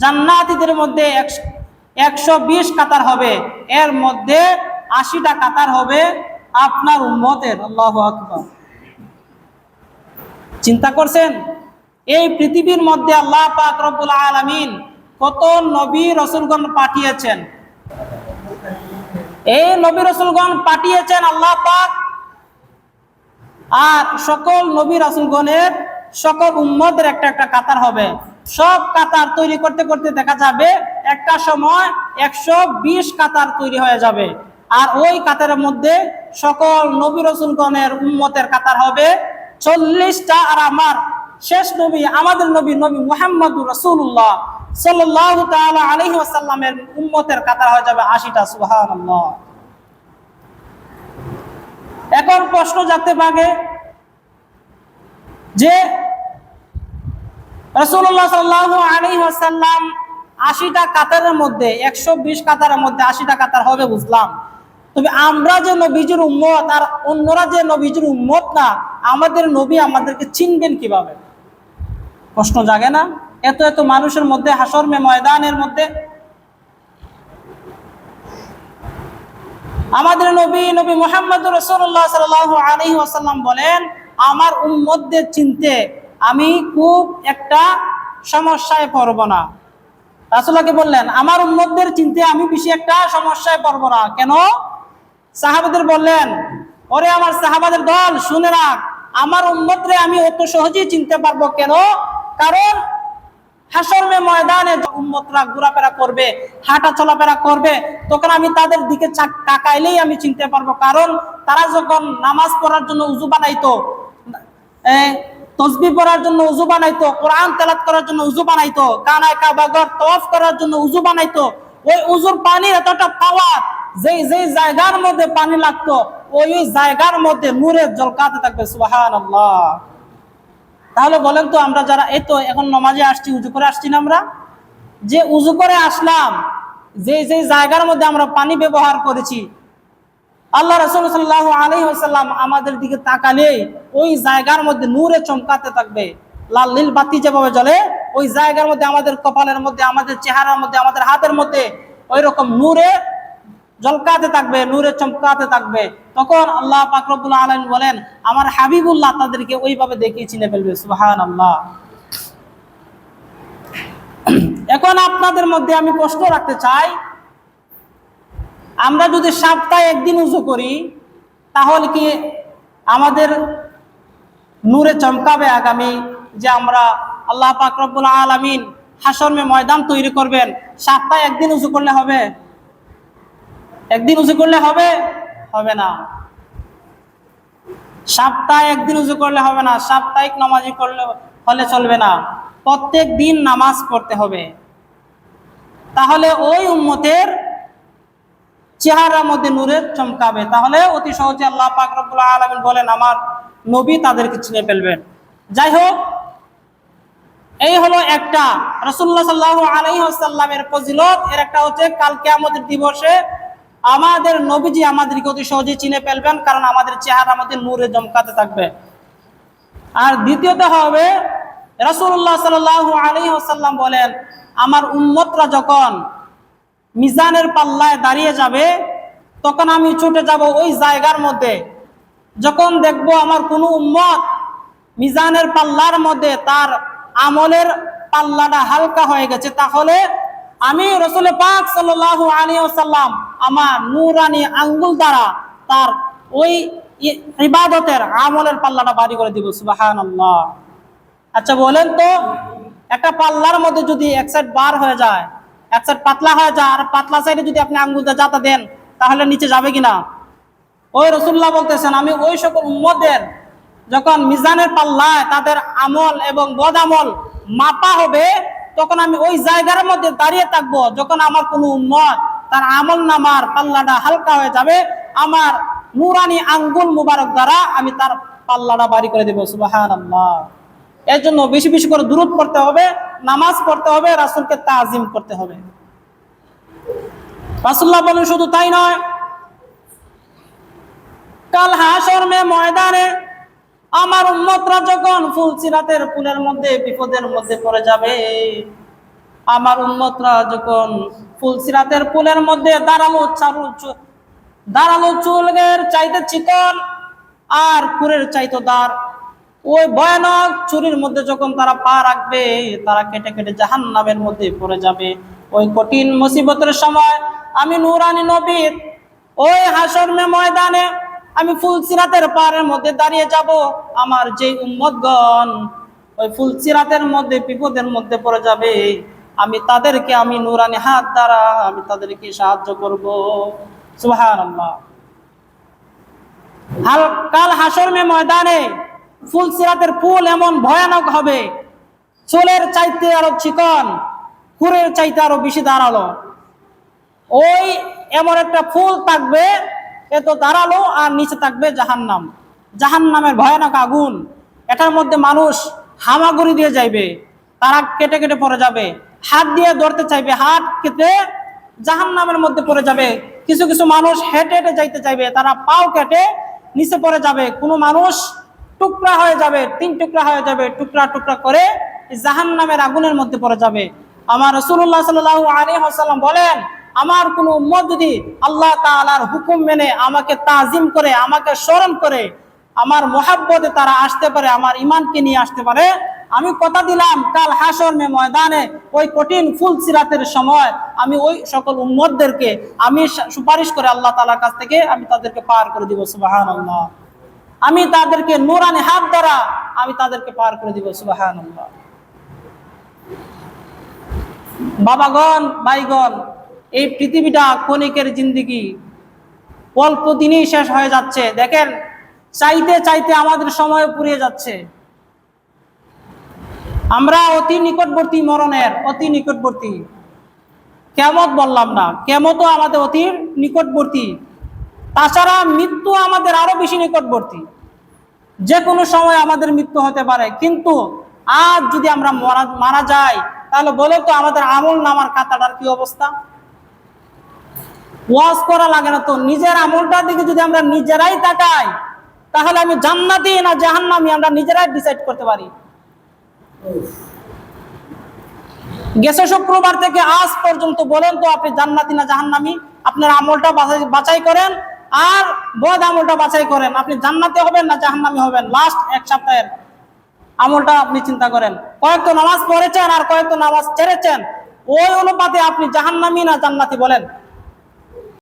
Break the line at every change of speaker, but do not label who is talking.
জান্নাতীদের মধ্যে একশো বিশ কাতার হবে। এর মধ্যে আশিটা কাতার হবে আপনার উম্মতের। আল্লাহ আকবর। চিন্তা করছেন? এই পৃথিবীর মধ্যে আল্লাহ পাক রব্বুল আলামিন কত নবী রসুলগণ পাঠিয়েছেন? এই নবী রসুলগণ পাঠিয়েছেন আল্লাহ পাক আর সকল নবী রাসুলগণের সকল উম্মদের একটা একটা কাতার হবে। সব কাতার তৈরি করতে করতে দেখা যাবে একটা সময় একশো বিশ কাতার তৈরি হয়ে যাবে। আর ওই কাতারের মধ্যে সকল নবী রসুলগণের উম্মতের কাতার হবে। চল্লিশটা আর আমার শেষ নবী, আমাদের নবী নবী মোহাম্মদ রসুল্লাহ সাল্লাহ ওয়াসাল্লামের উম্মতের কাতার হয়ে যাবে আশিটা, সুবহানাল্লাহ। এখন প্রশ্ন জানতে পারে যে রসুল্লাহ সাল্লাহ আলী আসাল্লাম আশিটা কাতারের মধ্যে, একশো বিশ কাতারের মধ্যে আশিটা কাতার হবে বুঝলাম। তবে আমরা যে নবীজির উম্মত আর অন্যরা যে নবীজির উম্মত না, আমাদের নবী আমাদেরকে চিনবেন কীভাবে? প্রশ্ন জাগে না? এত এত মানুষের মধ্যে হাসর মে ময়দানের মধ্যে। আমাদের নবী নবী মোহাম্মদ রসুল্লাহ সাল আলী আসাল্লাম বলেন, আমার উম্মতদের চিনতে আমি খুব একটা সমস্যায় পড়ব না। রাসুল্লাহকে বললেন, আমার উম্মতদের চিনতে আমি বেশি একটা সমস্যায় পড়ব না। কেন? সাহাবাদের বললেন, ওরে আমার সাহাবাদের দল, শুনে রাখ, আমার উম্মতরে আমি অত সহজেই চিনতে পারব কেন? কারণ হাসরমে ময়দানে উম্মতরা ঘোরাফেরা করবে, হাঁটা চলাফেরা করবে, তখন আমি তাদের দিকে তাকাইলেই আমি চিনতে পারব। কারণ তারা যখন নামাজ পড়ার জন্য উজু বানাইতো তসবি পড়ার জন্য উজু বানাইতো, কোরআন তেলাত করার জন্য উজু বানাইতো, কানায় কাবাগর তফ করার জন্য উজু বানাইতো, ওই উজুর পানির এতটা পাওয়ার যেই যেই জায়গার মধ্যে পানি লাগতো, ওই জায়গার মধ্যে নূরের জলকাতে থাকবে সুবাহান আল্লাহ তাহলে বলেন তো আমরা যারা, এই তো এখন নমাজে আসছি উজু করে আসছি না আমরা? যে উজু করে আসলাম যে যে জায়গার মধ্যে আমরা পানি ব্যবহার করেছি আল্লাহ রসুল সাল্লাহ আলী আসাল্লাম আমাদের দিকে তাকালে ওই জায়গার মধ্যে নূরে চমকাতে থাকবে। লাল নীল বাতি যেভাবে জ্বলে, ওই জায়গার মধ্যে আমাদের কপালের মধ্যে, আমাদের চেহারার মধ্যে, আমাদের হাতের মধ্যে ওই রকম নূরে জলকাতে থাকবে, নূরে চমকাতে থাকবে। তখন আল্লাহ পাকরবুল্লাহ আলম বলেন, আমার হাবিবুল্লাহ তাদেরকে ওইভাবে দেখিয়ে চিনে ফেলবে। সুহান আল্লাহ এখন আপনাদের মধ্যে আমি প্রশ্ন রাখতে চাই আমরা যদি সপ্তাহে একদিন উজু করি, তাহলে কি আমাদের নূরে চমকাবে আগামী যে আমরা আল্লাহ পাকরবুল আলমিন হাসরমে ময়দান তৈরি করবেন? সপ্তাহে একদিন উজু করলে হবে? একদিন উজু করলে হবে? হবে না। সপ্তাহে একদিন উজু করলে হবে না। সাপ্তাহিক নামাজি করলে হলে চলবে না। প্রত্যেক দিন নামাজ পড়তে হবে। তাহলে ওই উম্মতের চেহারার মধ্যে নূরের চমকাবে। তাহলে অতি সহজে আল্লাহ পাক আলমিন বলেন, আমার নবী তাদেরকে চিনে ফেলবেন যাই হোক, এই হলো একটা রসুল্লাহ সাল্লাহ আলাইসাল্লামের ফজিলত। এর একটা হচ্ছে কালকে আমাদের দিবসে আমাদের নবীজি আমাদেরকে অতি সহজে চিনে ফেলবেন, কারণ আমাদের চেহারা আমাদের নূরে জমকাতে থাকবে। আর দ্বিতীয়ত হবে রসুল্লাহ সাল আলী বলেন, আমার উন্মতরা যখন মিজানের পাল্লায় দাঁড়িয়ে যাবে, তখন আমি ছুটে যাব ওই জায়গার মধ্যে। যখন দেখব আমার কোনো উম্মত মিজানের পাল্লার মধ্যে তার আমলের পাল্লাটা হালকা হয়ে গেছে, তাহলে আমি রসুল পাক সাল্লাহ আলী সাল্লাম আমার নুরানি আঙ্গুল দ্বারা তার ওই ইবাদতের আমলের পাল্লাটা বাড়ি করে দিব সুবাহান আচ্ছা বলেন তো, একটা পাল্লার মধ্যে যদি এক সাইড বার হয়ে যায় এক সাইড পাতলা হয়ে যায়, আর পাতলা সাইডে যদি আপনি আঙ্গুলটা যাতা দেন, তাহলে নিচে যাবে কিনা? ওই রসুল্লাহ বলতেছেন, আমি ওই সকল উম্মদের যখন মিজানের পাল্লায় তাদের আমল এবং বদ আমল মাপা হবে, তখন আমি ওই জায়গার মধ্যে দাঁড়িয়ে থাকব, যখন আমার কোনো উম্মত তার আমল নামার পাল্লাটা হালকা হয়ে যাবে, আমার নুরানি আঙ্গুল মুবারক দ্বারা আমি তার পাল্লাটা বাড়ি করে দেবো। আল্লাহ এর জন্য বেশি বেশি করে দূরত পড়তে হবে, নামাজ পড়তে হবে, রাসুলকে তাজিম করতে হবে। রাসুল্লাহ বলেন, শুধু তাই নয়, কাল হাসর মে ময়দানে আমার উম্মতরা যখন ফুল সিরাতের ফুলের মধ্যে, বিপদের মধ্যে পড়ে যাবে, আমার উন্মতরা যখন ফুলসিরাতের পুলের মধ্যে দাঁড়াল চারু দাঁড়াল চুলের চাইতে চিকন আর কুরের চাইতো দাঁড় ওই ভয়ানক চুরির মধ্যে যখন তারা পা রাখবে, তারা কেটে কেটে জাহান নামের মধ্যে পড়ে যাবে। ওই কঠিন মুসিবতের সময় আমি নুরানি নবীর ওই হাসরমে ময়দানে আমি ফুলসিরাতের পাড়ের মধ্যে দাঁড়িয়ে যাব। আমার যে উম্মতগণ ওই ফুলসিরাতের মধ্যে, বিপদের মধ্যে পড়ে যাবে। আমি তাদেরকে, আমি নুরানি হাত দ্বারা, আমি তাদেরকে সাহায্য করব। হাল, কাল হাসরমে ময়দানে ফুল সিরাতের ফুল এমন ভয়ানক হবে। চোলের চাইতে আরও চিকন কুরের চাইতে আরও বেশি দাঁড়াল ওই এমন একটা ফুল থাকবে এত দাঁড়াল আর নিচে থাকবে জাহান্নাম। জাহান্নামের ভয়ানক আগুন, এটার মধ্যে মানুষ হামাগুড়ি দিয়ে যাইবে, তারা কেটে কেটে পড়ে যাবে, হাত দিয়ে ধরতে চাইবে, হাত কেটে জাহান্নামের মধ্যে পড়ে যাবে। কিছু কিছু মানুষ হেঁটে হেঁটে যাইতে চাইবে, তারা পাও কেটে নিচে পড়ে যাবে। কোনো মানুষ টুকরা হয়ে যাবে, তিন টুকরা হয়ে যাবে, টুকরা টুকরা করে জাহান নামের আগুনের মধ্যে পড়ে যাবে। আমার রসুল্লাহ সাল্লাহ আলী হাসাল্লাম বলেন, আমার কোন উম্মত যদি আল্লাহ তাআলার হুকুম মেনে আমাকে তাজিম করে, আমাকে স্মরণ করে, আমার মোহাব্বতে তারা আসতে পারে, আমার ইমানকে নিয়ে আসতে পারে, আমি কথা দিলাম, কাল হাসর মে ময়দানে ওই কঠিন ফুল সিরাতের সময় আমি ওই সকল উম্মতদেরকে, আমি সুপারিশ করে আল্লাহ তাআলার কাছ থেকে আমি তাদেরকে পার করে দিব সুবাহান আল্লাহ আমি তাদেরকে নুরানি হাত দ্বারা আমি তাদেরকে পার করে দিব সুবাহান বাবাগণ, ভাইগণ, এই পৃথিবীটা ক্ষণিকের জিন্দিগি। অল্প দিনেই শেষ হয়ে যাচ্ছে। দেখেন, চাইতে চাইতে আমাদের সময় পুড়িয়ে যাচ্ছে। আমরা অতি নিকটবর্তী মরণের, অতি নিকটবর্তী। কেমত বললাম না কেমতও আমাদের অতি নিকটবর্তী। তাছাড়া মৃত্যু আমাদের আরও বেশি নিকটবর্তী। যে কোনো সময় আমাদের মৃত্যু হতে পারে, কিন্তু আজ যদি আমরা মারা যাই, তাহলে বলে তো আমাদের আমল নামার খাতাটার কি অবস্থা? ওয়াজ করা লাগে না তো, নিজের আমলটার দিকে যদি আমরা নিজেরাই তাকাই, তাহলে আমি জান্নাতি না জাহান্নামি আমরা নিজেরাই ডিসাইড করতে পারি। গেছে শুক্রবার থেকে আজ পর্যন্ত বলেন তো আপনি জান্নাতি না জাহান্নামি, আপনার আমলটা বাছাই করেন আর বদ আমলটা বাছাই করেন। আপনি জান্নাতে হবেন না জাহান্নামি হবেন? লাস্ট এক সপ্তাহের আমলটা আপনি চিন্তা করেন। কয়েকটা নামাজ পড়েছেন আর কয়েকটা নামাজ ছেড়েছেন। ওই অনুপাতে আপনি জাহান্নামি না জান্নাতি বলেন?